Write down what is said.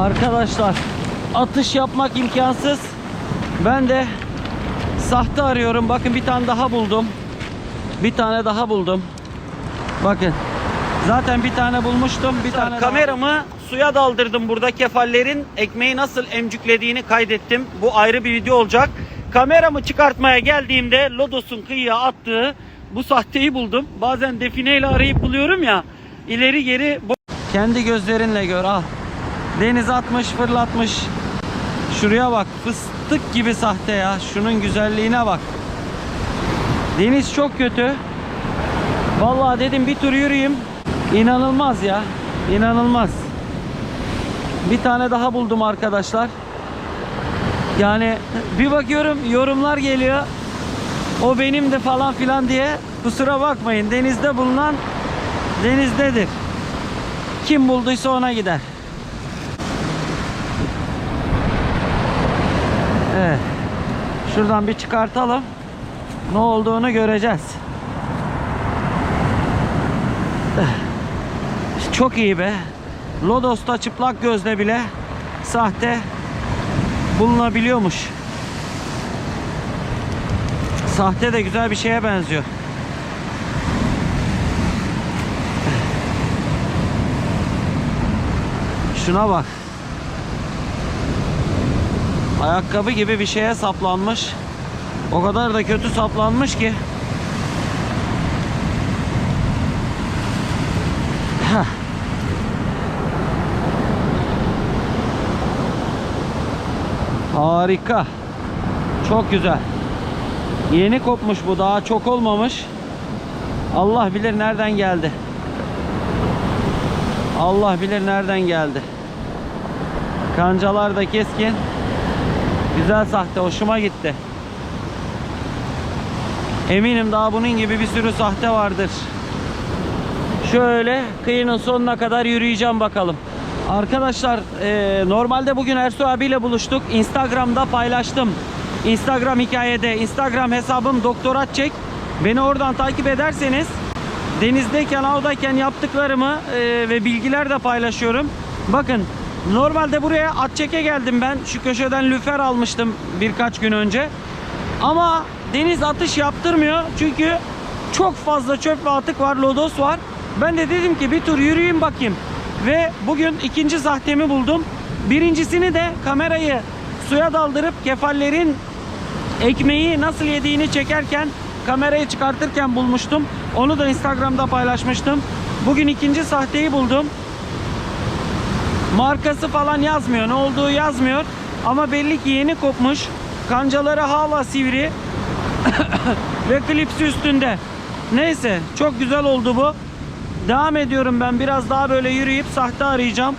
Arkadaşlar atış yapmak imkansız. Ben de sahte arıyorum. Bakın bir tane daha buldum. Bir tane daha buldum. Bakın. Zaten bir tane bulmuştum. Bir tane kameramı suya daldırdım burada kefallerin ekmeği nasıl emcüklediğini kaydettim. Bu ayrı bir video olacak. Kameramı çıkartmaya geldiğimde Lodos'un kıyıya attığı bu sahteyi buldum. Bazen defineyle arayıp buluyorum ya. İleri geri kendi gözlerinle gör al. Deniz atmış fırlatmış. Şuraya bak fıstık gibi sahte ya. Şunun güzelliğine bak. Deniz çok kötü. Vallahi dedim bir tur yürüyeyim. İnanılmaz ya. İnanılmaz. Bir tane daha buldum arkadaşlar. Yani bir bakıyorum yorumlar geliyor. O benim de falan filan diye. Kusura bakmayın. Denizde bulunan denizdedir. Kim bulduysa ona gider. Evet. Şuradan bir çıkartalım. Ne olduğunu göreceğiz. Çok iyi be. Lodos'ta çıplak gözle bile sahte bulunabiliyormuş. Sahte de güzel bir şeye benziyor. Şuna bak. Ayakkabı gibi bir şeye saplanmış. O kadar da kötü saplanmış ki. Heh. Harika. Çok güzel. Yeni kopmuş bu daha çok olmamış. Allah bilir nereden geldi. Allah bilir nereden geldi. Kancalar da keskin. Güzel sahte hoşuma gitti. Eminim daha bunun gibi bir sürü sahte vardır. Şöyle kıyının sonuna kadar yürüyeceğim bakalım. Arkadaşlar e, normalde bugün Ersoy abiyle buluştuk. Instagram'da paylaştım. Instagram hikayede Instagram hesabım Doktor Atçek. Beni oradan takip ederseniz denizdeyken avdayken yaptıklarımı e, ve bilgiler de paylaşıyorum. Bakın normalde buraya Atçek'e geldim ben. Şu köşeden lüfer almıştım birkaç gün önce. Ama deniz atış yaptırmıyor. Çünkü çok fazla çöp ve atık var, lodos var. Ben de dedim ki bir tur yürüyeyim bakayım. Ve bugün ikinci sahtemi buldum. Birincisini de kamerayı suya daldırıp kefallerin ekmeği nasıl yediğini çekerken kamerayı çıkartırken bulmuştum. Onu da Instagram'da paylaşmıştım. Bugün ikinci sahteyi buldum. Markası falan yazmıyor. Ne olduğu yazmıyor. Ama belli ki yeni kopmuş. Kancaları hala sivri. Ve klipsi üstünde. Neyse çok güzel oldu bu. Devam ediyorum ben biraz daha böyle yürüyüp sahte arayacağım.